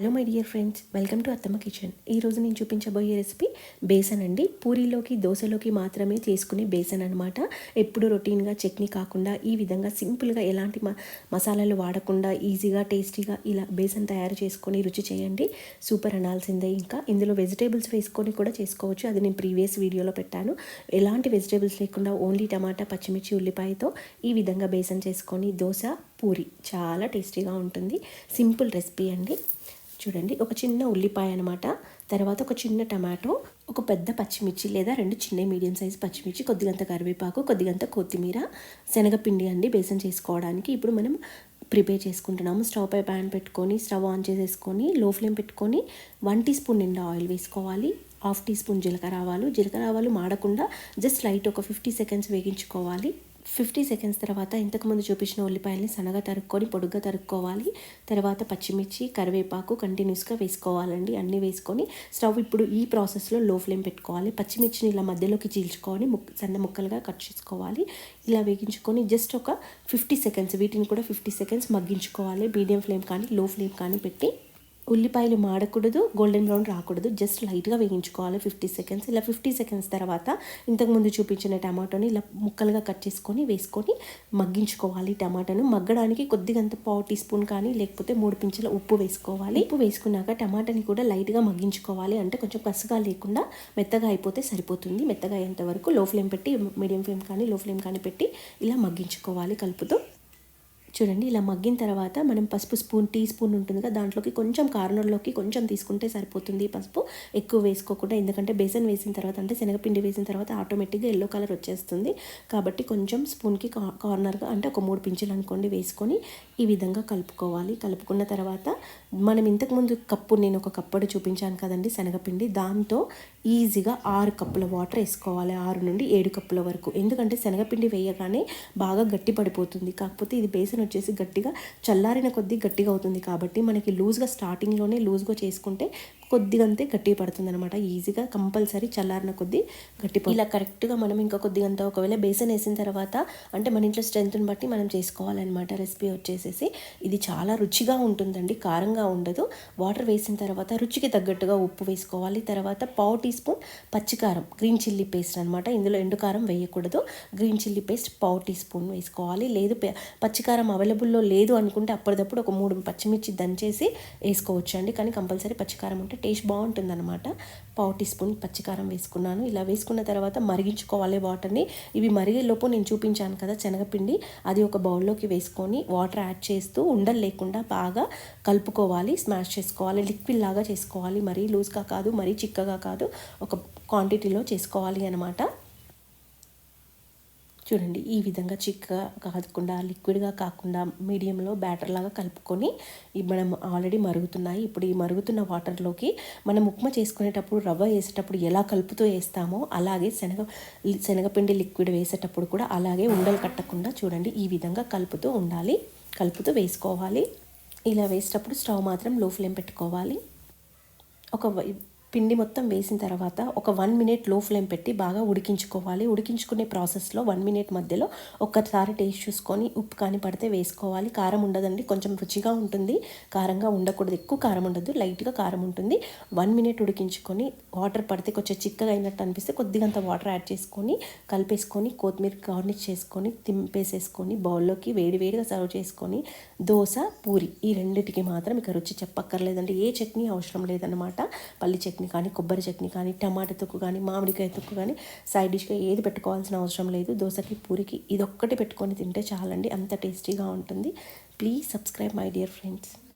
Hello my dear friends welcome to Attamma kitchen. ఈరోజు నేను చూపించబోయే రెసిపీ బేసన్ అండి పూరీలోకి దోశలోకి మాత్రమే చేసుకునే బేసన్ అనమాట ఎప్పుడు రొటీన్గా చట్నీ కాకుండా ఈ విధంగా సింపుల్గా ఎలాంటి మ మసాలాలు వాడకుండా ఈజీగా టేస్టీగా ఇలా బేసన్ తయారు చేసుకొని రుచి చేయండి. సూపర్ అనాల్సిందే ఇంకా. ఇందులో వెజిటేబుల్స్ వేసుకొని కూడా చేసుకోవచ్చు. అది నేను ప్రీవియస్ వీడియోలో పెట్టాను. ఎలాంటి వెజిటేబుల్స్ లేకుండా ఓన్లీ టమాటా పచ్చిమిర్చి ఉల్లిపాయతో ఈ విధంగా బేసన్ చేసుకొని దోశ పూరి. చాలా టేస్టీగా ఉంటుంది. సింపుల్ రెసిపీ అండి. చూడండి ఒక చిన్న ఉల్లిపాయ అనమాట తర్వాత ఒక చిన్న టమాటో ఒక పెద్ద పచ్చిమిర్చి లేదా రెండు చిన్న మీడియం సైజ్ పచ్చిమిర్చి కొద్దిగంత కరివేపాకు కొద్దిగంత కొత్తిమీర శనగపిండి అండి బేసన్ చేసుకోవడానికి. ఇప్పుడు మనం ప్రిపేర్ చేసుకుంటున్నాము. స్టవ్ పై ప్యాన్ పెట్టుకొని స్టవ్ ఆన్ చేసేసుకొని లో ఫ్లేమ్ పెట్టుకొని వన్ టీ స్పూన్ నిండా ఆయిల్ వేసుకోవాలి. హాఫ్ టీ స్పూన్ జీలకర్ర ఆవాలు. జీలకర్ర ఆవాలు మాడకుండా జస్ట్ లైట్ ఒక ఫిఫ్టీ సెకండ్స్ వేగించుకోవాలి. ఫిఫ్టీ సెకండ్స్ తర్వాత ఇంతకుముందు చూపించిన ఉల్లిపాయల్ని సన్నగా తరుక్కొని పొడుగ్గా తరుక్కోవాలి. తర్వాత పచ్చిమిర్చి కరివేపాకు కంటిన్యూస్గా వేసుకోవాలండి. అన్నీ వేసుకొని స్టవ్ ఇప్పుడు ఈ ప్రాసెస్లో లో ఫ్లేమ్ పెట్టుకోవాలి. పచ్చిమిర్చిని ఇలా మధ్యలోకి చీల్చుకొని ముక్ సన్న ముక్కలుగా కట్ చేసుకోవాలి. ఇలా వేగించుకొని జస్ట్ ఒక ఫిఫ్టీ సెకండ్స్ వీటిని కూడా ఫిఫ్టీ సెకండ్స్ మగ్గించుకోవాలి. మీడియం ఫ్లేమ్ కానీ లో ఫ్లేమ్ కానీ పెట్టి ఉల్లిపాయలు మాడకూడదు గోల్డెన్ బ్రౌన్ రాకూడదు. జస్ట్ లైట్గా వేయించుకోవాలి ఫిఫ్టీ సెకండ్స్ ఇలా ఫిఫ్టీ సెకండ్స్ తర్వాత ఇంతకుముందు చూపించిన టమాటోని ఇలా ముక్కలుగా కట్ చేసుకొని వేసుకొని మగ్గించుకోవాలి టమాటాను. మగ్గడానికి కొద్దిగంత పావు టీ స్పూన్ కానీ లేకపోతే మూడు పింఛల ఉప్పు వేసుకోవాలి. ఉప్పు వేసుకున్నాక టమాటాని కూడా లైట్గా మగ్గించుకోవాలి. అంటే కొంచెం కసుగా లేకుండా మెత్తగా అయిపోతే సరిపోతుంది. మెత్తగా అయ్యేంత వరకు లో ఫ్లేమ్ పెట్టి మీడియం ఫ్లేమ్ కానీ లో ఫ్లేమ్ కానీ పెట్టి ఇలా మగ్గించుకోవాలి కలుపుతూ. చూడండి ఇలా మగ్గిన తర్వాత మనం పసుపు స్పూన్ టీ స్పూన్ ఉంటుంది కదా దాంట్లోకి కొంచెం కార్నర్లోకి కొంచెం తీసుకుంటే సరిపోతుంది పసుపు. ఎక్కువ వేసుకోకుండా ఎందుకంటే బేసన్ వేసిన తర్వాత అంటే శనగపిండి వేసిన తర్వాత ఆటోమేటిక్గా ఎల్లో కలర్ వచ్చేస్తుంది. కాబట్టి కొంచెం స్పూన్కి కార్నర్గా అంటే ఒక మూడు పించులు అనుకోండి వేసుకొని ఈ విధంగా కలుపుకోవాలి. కలుపుకున్న తర్వాత మనం ఇంతకుముందు కప్పు నేను ఒక కప్పుడు చూపించాను కదండి శనగపిండి. దాంతో ఈజీగా ఆరు కప్పుల వాటర్ వేసుకోవాలి ఆరు నుండి ఏడు కప్పుల వరకు. ఎందుకంటే శనగపిండి వేయగానే బాగా గట్టి పడిపోతుంది కాకపోతే ఇది బేసన్ వచ్చేసి గట్టిగా చల్లారిన కొద్దీ గట్టిగా అవుతుంది. కాబట్టి మనకి లూజ్గా స్టార్టింగ్లోనే లూజ్గా చేసుకుంటే కొద్దిగంతే గట్టి పడుతుంది అనమాట ఈజీగా కంపల్సరీ చల్లారిన కొద్దీ గట్టి ఇలా కరెక్ట్గా మనం ఇంకా కొద్దిగంత ఒకవేళ బేసన్ వేసిన తర్వాత అంటే మన ఇంట్లో స్ట్రెంత్ని బట్టి మనం చేసుకోవాలన్నమాట రెసిపీ వచ్చేసేసి. ఇది చాలా రుచిగా ఉంటుందండి కారంగా ఉండదు. వాటర్ వేసిన తర్వాత రుచికి తగ్గట్టుగా ఉప్పు వేసుకోవాలి. తర్వాత పావు టీ స్పూన్ పచ్చికారం గ్రీన్ చిల్లీ పేస్ట్ అనమాట ఇందులో ఎండుకారం వేయకూడదు. గ్రీన్ చిల్లీ పేస్ట్ పావు టీ స్పూన్ వేసుకోవాలి. లేదు పచ్చికారం అవైలబుల్లో లేదు అనుకుంటే అప్పటిదప్పుడు ఒక మూడు పచ్చిమిర్చి దంచేసి వేసుకోవచ్చు అండి కానీ కంపల్సరీ పచ్చికారం ఉంటే టేస్ట్ బాగుంటుంది అనమాట పావు టీ స్పూన్ పచ్చికారం వేసుకున్నాను. ఇలా వేసుకున్న తర్వాత మరిగించుకోవాలి వాటర్ని. ఇవి మరిగేలోపు నేను చూపించాను కదా శనగపిండి. అది ఒక బౌల్లోకి వేసుకొని వాటర్ యాడ్ చేస్తూ ఉండలు లేకుండా బాగా కలుపుకోవాలి స్మాష్ చేసుకోవాలి లిక్విడ్ లాగా చేసుకోవాలి. మరీ లూజ్గా కాదు మరీ చిక్కగా కాదు. ఒక క్వాంటిటీలో చేసుకోవాలి అనమాట చూడండి ఈ విధంగా చిక్కగా కాకుండా లిక్విడ్గా కాకుండా మీడియంలో బ్యాటర్ లాగా కలుపుకొని మనం ఆల్రెడీ మరుగుతున్నాయి. ఇప్పుడు ఈ మరుగుతున్న వాటర్లోకి మనం ఉప్మా చేసుకునేటప్పుడు రవ్వ వేసేటప్పుడు ఎలా కలుపుతూ వేస్తామో అలాగే శనగ శనగపిండి లిక్విడ్ వేసేటప్పుడు కూడా అలాగే ఉండలు కట్టకుండా చూడండి ఈ విధంగా కలుపుతూ ఉండాలి. కలుపుతూ వేసుకోవాలి. ఇలా వేసేటప్పుడు స్టవ్ మాత్రం లో ఫ్లేమ్ పెట్టుకోవాలి. ఒక పిండి మొత్తం వేసిన తర్వాత ఒక వన్ మినిట్లో ఫ్లేమ్ పెట్టి బాగా ఉడికించుకోవాలి. ఉడికించుకునే ప్రాసెస్లో వన్ మినిట్ మధ్యలో ఒక్కసారి టేస్ట్ చూసుకొని ఉప్పు కానీ పడితే వేసుకోవాలి. కారం ఉండదండి కొంచెం రుచిగా ఉంటుంది. కారంగా ఉండకూడదు ఎక్కువ కారం ఉండదు లైట్గా కారం ఉంటుంది. వన్ మినిట్ ఉడికించుకొని వాటర్ పడితే కొంచెం చిక్కగా అయినట్టు అనిపిస్తే కొద్దిగంత వాటర్ యాడ్ చేసుకొని కలిపేసుకొని కొత్తిమీర గార్నిష్ చేసుకొని తింపేసేసుకొని బౌల్లోకి వేడివేడిగా సర్వ్ చేసుకొని దోశ పూరి ఈ రెండింటికి మాత్రం ఇక రుచి చెప్పక్కర్లేదండి. ఏ చట్నీ అవసరం లేదనమాట పల్లి చట్నీ చట్నీ కానీ కొబ్బరి చట్నీ కానీ టమాటా తొక్కు కానీ మామిడికాయ తొక్కు కానీ సైడ్ డిష్గా ఏది పెట్టుకోవాల్సిన అవసరం లేదు. దోశకి పూరికి ఇదొక్కటి పెట్టుకొని తింటే చాలండి అంత టేస్టీగా ఉంటుంది. Please subscribe my dear friends